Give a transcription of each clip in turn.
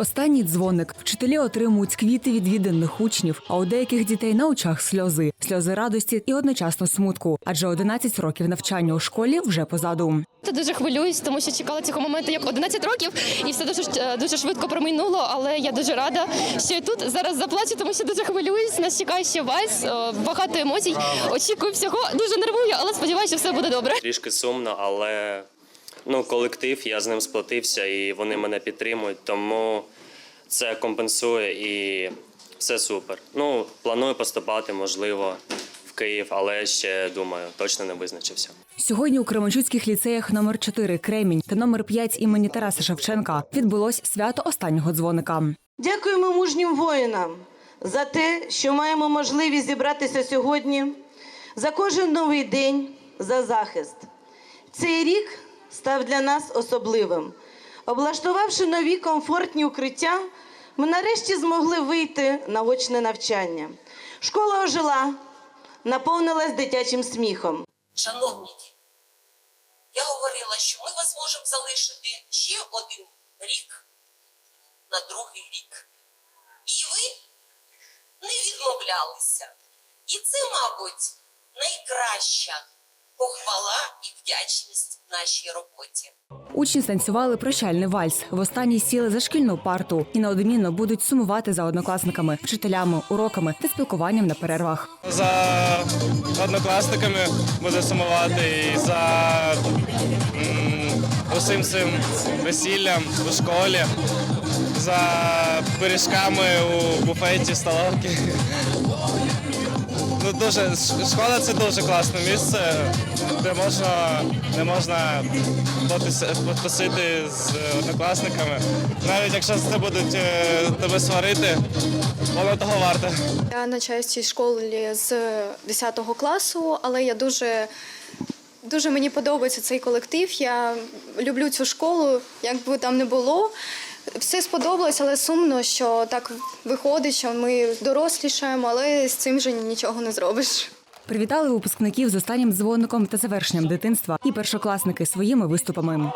Останній дзвоник. Вчителі отримують квіти від відданих учнів, а у деяких дітей на очах сльози, сльози радості і одночасно смутку. Адже 11 років навчання у школі вже позаду. Я дуже хвилююсь, тому що чекала цього моменту як 11 років, і все дуже е, дуже швидко промайнуло. Але я дуже рада, що я тут зараз заплачу, тому що дуже хвилююсь. Нас чекає ще вальс, е, багато емоцій. Очікую всього. Дуже нервую, але сподіваюся, що все буде добре. Трішки сумно, але ну, колектив, я з ним сплотився і вони мене підтримують, тому це компенсує і все супер. Ну, планую поступати, можливо, в Київ, але ще думаю, точно не визначився. Сьогодні у Кременчуцьких ліцеях номер 4 Кремінь та номер 5 імені Тараса Шевченка відбулось свято останнього дзвоника. Дякуємо мужнім воїнам за те, що маємо можливість зібратися сьогодні, за кожен новий день, за захист. Цей рік став для нас особливим. Облаштувавши нові комфортні укриття, ми нарешті змогли вийти на очне навчання. Школа ожила, наповнилась дитячим сміхом. Шановні я говорила, що ми вас можемо залишити ще один рік на другий рік. І ви не відмовлялися. І це, мабуть, найкраща похвала і вдячність нашій роботі. Учні станцювали прощальний вальс. Востаннє сіли за шкільну парту і неодмінно будуть сумувати за однокласниками, вчителями, уроками та спілкуванням на перервах. за однокласниками буде сумувати і за м, усім цим весіллям у школі, за пиріжками у буфеті, столовки. Ну, дуже, школа це дуже класне місце, де можна, не можна потусити з однокласниками. Навіть якщо це будуть е, тебе сварити, воно того варте. Я навчаюся в цій школі з 10 класу, але я дуже, дуже мені подобається цей колектив. Я люблю цю школу, як би там не було. Все сподобалось, але сумно, що так виходить, що ми дорослішаємо, але з цим же нічого не зробиш. Привітали випускників з останнім дзвоником та завершенням дитинства і першокласники своїми виступами.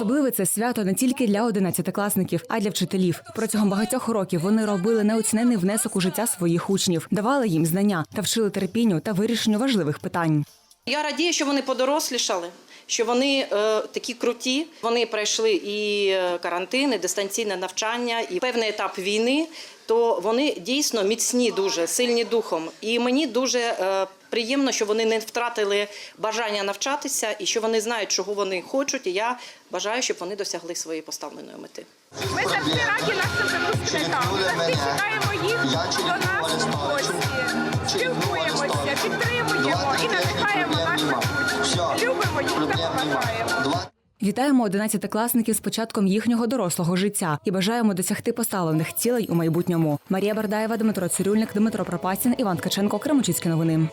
Особливе це свято не тільки для одинадцятикласників, а й для вчителів. Протягом багатьох років вони робили неоцінений внесок у життя своїх учнів, давали їм знання та вчили терпінню та вирішенню важливих питань. Я радію, що вони подорослішали, що вони е, такі круті. Вони пройшли і е, карантин, і дистанційне навчання, і певний етап війни. То вони дійсно міцні, дуже сильні духом. І мені дуже е, приємно, що вони не втратили бажання навчатися і що вони знають, чого вони хочуть. І я бажаю, щоб вони досягли своєї поставленої мети. Ми завжди раді нашим випускникам. Завжди чекаємо їх до нас у гості. Спілкуємося, підтримуємо і надихаємо наших учнів. Любимо їх та поважаємо. Вітаємо одинадцятикласників з початком їхнього дорослого життя і бажаємо досягти поставлених цілей у майбутньому. Марія Бардаєва, Дмитро Цирюльник, Дмитро Пропасін, Іван Ткаченко, Кремочицькі новини.